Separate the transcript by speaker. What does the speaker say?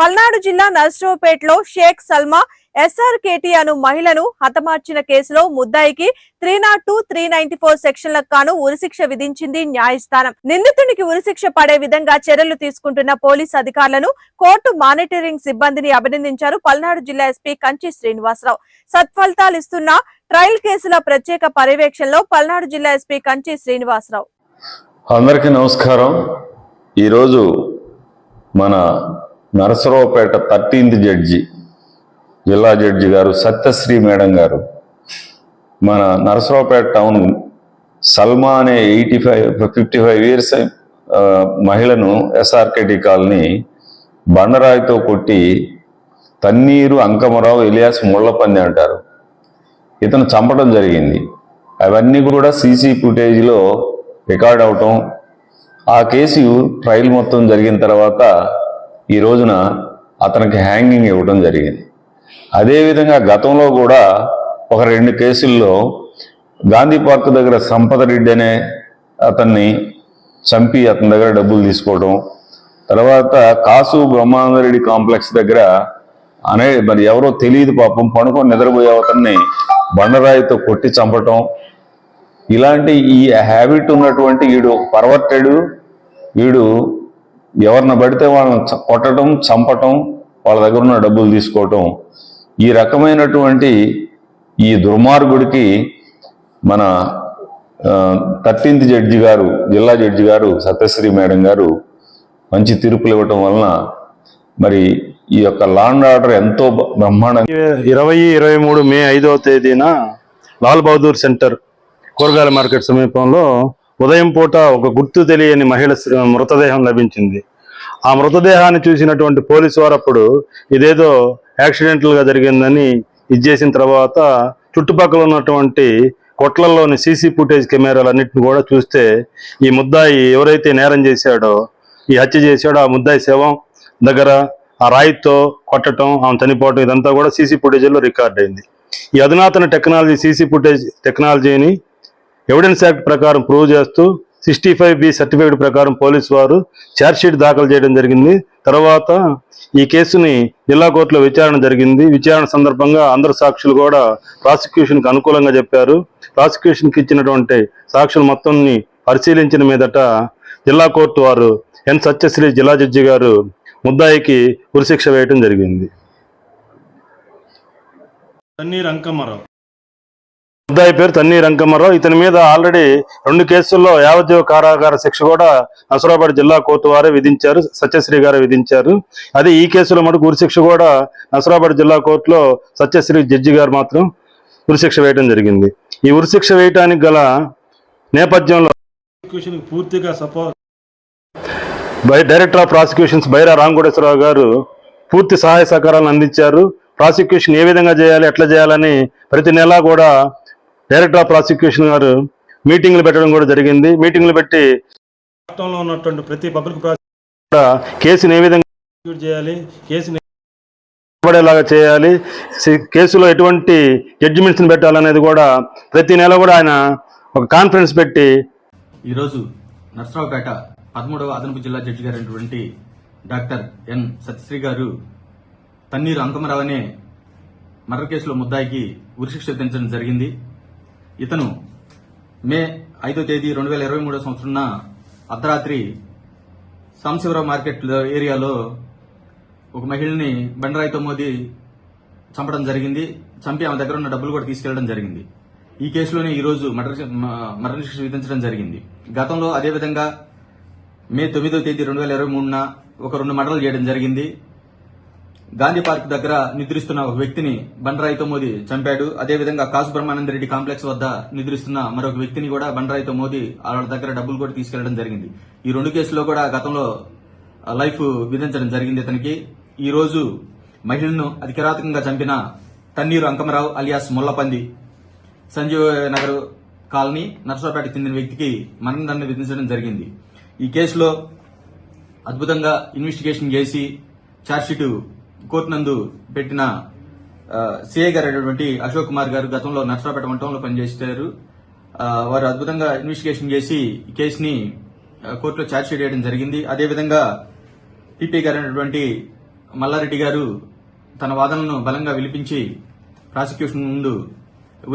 Speaker 1: పల్నాడు జిల్లా నర్సరావుపేటలో షేక్ సల్మా ఎస్ఆర్కేటీ అను మహిళను హతమార్చిన కేసులో ముద్దాయికి three not two three ninety four సెక్షన్లకు గాను ఉరిశిక్ష విధించింది న్యాయస్థానం. నిందితునికి ఉరిశిక్ష పడే విధంగా చర్యలు తీసుకుంటున్న పోలీస్ అధికారులను కోర్టు మానిటరింగ్ సిబ్బందిని అభినందించారు పల్నాడు జిల్లా ఎస్పీ కంచి శ్రీనివాసరావు. సత్ఫలితాలు ఇస్తున్న ట్రయల్ కేసుల ప్రత్యేక పర్యవేక్షణలో పల్నాడు జిల్లా ఎస్పీ కంచి శ్రీనివాసరావు.
Speaker 2: అందరికీ నమస్కారం. ఈరోజు మన నరసరావుపేట థర్టీన్త్ జడ్జి జిల్లా జడ్జి గారు సత్యశ్రీ మేడం గారు. మన నరసరావుపేట టౌన్ సల్మా అనే eighty five fifty five years మహిళను ఎస్ఆర్కేటి కాలనీ బండరాయితో కొట్టి తన్నీరు అంకమరావు ఎలియాస్ ముళ్ళపంది అంటారు. ఇతను చంపడం జరిగింది. అవన్నీ కూడా సీసీ ఫుటేజ్లో రికార్డ్ అవటం ఆ కేసు ట్రయల్ మొత్తం జరిగిన తర్వాత ఈ రోజున అతనికి హ్యాంగింగ్ ఇవ్వడం జరిగింది. అదేవిధంగా గతంలో కూడా ఒక రెండు కేసుల్లో గాంధీ పార్క్ దగ్గర సంపద రెడ్డి అనే అతన్ని చంపి అతని దగ్గర డబ్బులు తీసుకోవడం తర్వాత కాసు బ్రహ్మానందరెడ్డి కాంప్లెక్స్ దగ్గర అనే మరి ఎవరో తెలియదు పాపం పనుకొని నిద్రపోయే అతన్ని బండరాయితో కొట్టి చంపటం. ఇలాంటి ఈ హ్యాబిట్ ఉన్నటువంటి వీడు పర్వర్టెడు వీడు ఎవరిని పడితే వాళ్ళని చ- కొట్టడం చంపటం వాళ్ళ దగ్గర ఉన్న డబ్బులు తీసుకోవటం ఈ రకమైనటువంటి ఈ దుర్మార్గుడికి మన థర్టీన్త్ జడ్జి గారు జిల్లా జడ్జి గారు సత్యశ్రీ మేడం గారు మంచి తీర్పులు ఇవ్వటం వలన మరి ఈ యొక్క లాండ్ ఆర్డర్ ఎంతో బ్రహ్మాండంగా
Speaker 3: ఇరవై ఇరవై మూడు మే ఐదవ తేదీన లాల్ బహదూర్ సెంటర్ కూరగాయల మార్కెట్ సమీపంలో ఉదయం పూట ఒక గుర్తు తెలియని మహిళ మృతదేహం లభించింది. ఆ మృతదేహాన్ని చూసినటువంటి పోలీసు వారు అప్పుడు ఇదేదో యాక్సిడెంట్లుగా జరిగిందని ఇది చేసిన తర్వాత చుట్టుపక్కల ఉన్నటువంటి కొట్లల్లోని సీసీ ఫుటేజ్ కెమెరాలన్నింటిని కూడా చూస్తే ఈ ముద్దాయి ఎవరైతే నేరం చేశాడో ఈ హత్య చేశాడో ఆ ముద్దాయి శవం దగ్గర ఆ రాయితో కొట్టడం ఆమె చనిపోవటం ఇదంతా కూడా సీసీ ఫుటేజ్లో రికార్డ్ అయింది ఈ అధునాతన టెక్నాలజీ సీసీ ఫుటేజ్ టెక్నాలజీని ఎవిడెన్స్ యాక్ట్ ప్రకారం ప్రూవ్ చేస్తూ సిక్స్టీ ఫైవ్ బి సర్టిఫికేట్ ప్రకారం పోలీసు వారు ఛార్జ్షీట్ దాఖలు చేయడం జరిగింది. తర్వాత ఈ కేసుని జిల్లా కోర్టులో విచారణ జరిగింది. విచారణ సందర్భంగా అందరు సాక్షులు కూడా ప్రాసిక్యూషన్కి అనుకూలంగా చెప్పారు. ప్రాసిక్యూషన్కి ఇచ్చినటువంటి సాక్షులు మొత్తంని పరిశీలించిన మీదట జిల్లా కోర్టు వారు ఎన్ సత్యశ్రీ జిల్లా జడ్జి గారు ముద్దాయికి ఉరిశిక్ష వేయటం జరిగింది. తన్నీర్ అంకమ్మరావు ముద్దాయి పేరు తన్నీర్ అంకమ్మరావు ఇతని మీద ఆల్రెడీ రెండు కేసుల్లో యావజ్జీవ కారాగార శిక్ష కూడా నసరాబాద్ జిల్లా కోర్టు వారే విధించారు సత్యశ్రీ గారు విధించారు. అదే ఈ కేసులో మటుకు ఉరిశిక్ష కూడా నసరాబాద్ జిల్లా కోర్టులో సత్యశ్రీ జడ్జి గారు మాత్రం ఉరిశిక్ష వేయడం జరిగింది. ఈ ఉరిశిక్ష వేయటానికి గల నేపథ్యంలో పూర్తిగా support by director of prosecutions Baira Ramakoteswararao గారు పూర్తి సహాయ సహకారాలను అందించారు. ప్రాసిక్యూషన్ ఏ విధంగా చేయాలి ఎట్లా చేయాలని ప్రతి నెలా కూడా డైరెక్టర్ ఆఫ్ ప్రాసిక్యూషన్ గారు మీటింగ్లు పెట్టడం కూడా జరిగింది. మీటింగ్లు పెట్టి రాష్ట్రంలో ఉన్నటువంటి ప్రతి పబ్లిక్ కూడా కేసుని ఏ విధంగా చేయాలి కేసుని పడేలాగా చేయాలి కేసులో ఎటువంటి జడ్జిమెంట్స్ని పెట్టాలనేది కూడా ప్రతి నెల కూడా ఆయన ఒక కాన్ఫరెన్స్ పెట్టి
Speaker 4: ఈరోజు నర్సరావుపేట పదమూడవ అదనపు జిల్లా జడ్జి గారైనటువంటి డాక్టర్ ఎన్ సత్యశ్రీ గారు తన్నీరు అంకమరావు అనే మర్డర్ కేసులో ముద్దాయికి ఉరిశిక్ష విధించడం జరిగింది. ఇతను మే ఐదో తేదీ రెండు వేల ఇరవై మూడో సంవత్సరం అర్ధరాత్రి సాంశివరావు మార్కెట్ ఏరియాలో ఒక మహిళని బండరాయితో మోది చంపడం జరిగింది. చంపి ఆమె దగ్గర ఉన్న డబ్బులు కూడా తీసుకెళ్ళడం జరిగింది. ఈ కేసులోనే ఈరోజు రోజు మ- విధించడం జరిగింది. గతంలో అదే విధంగా మే తొమ్మిదో తేదీ రెండు వేల ఇరవై మూడున ఒక రెండు మర్డర్లు చేయడం జరిగింది. గాంధీ పార్క్ దగ్గర నిద్రిస్తున్న ఒక వ్యక్తిని బండరాయితో మోదీ చంపాడు. అదేవిధంగా కాసు బ్రహ్మానంద రెడ్డి కాంప్లెక్స్ వద్ద నిద్రిస్తున్న మరొక వ్యక్తిని కూడా బండరాయితో మోదీ వాళ్ళ దగ్గర డబ్బులు కూడా తీసుకెళ్ళడం జరిగింది. ఈ రెండు కేసుల్లో కూడా గతంలో లైఫ్ విధించడం జరిగింది ఇతనికి. ఈ రోజు మహిళను అతి కిరాతకంగా చంపిన తన్నీరు అంకమరావు అలియాస్ ముల్లపంది సంజీవ్ నగర్ కాలనీ నర్సాపేట చెందిన వ్యక్తికి మరణదండ విధించడం జరిగింది. ఈ కేసులో అద్భుతంగా ఇన్వెస్టిగేషన్ చేసి ఛార్జ్షీట్ కోర్టు నందు పెట్టిన సిఐ గారు అయినటువంటి అశోక్ కుమార్ గారు గతంలో నర్సరాపేట మంటంలో పనిచేశారు. వారు అద్భుతంగా ఇన్వెస్టిగేషన్ చేసి ఈ కేసుని కోర్టులో ఛార్జ్షీట్ చేయడం జరిగింది. అదేవిధంగా పీపీ గారు అయినటువంటి మల్లారెడ్డి గారు తన వాదనలను బలంగా విలిపించి ప్రాసిక్యూషన్ ముందు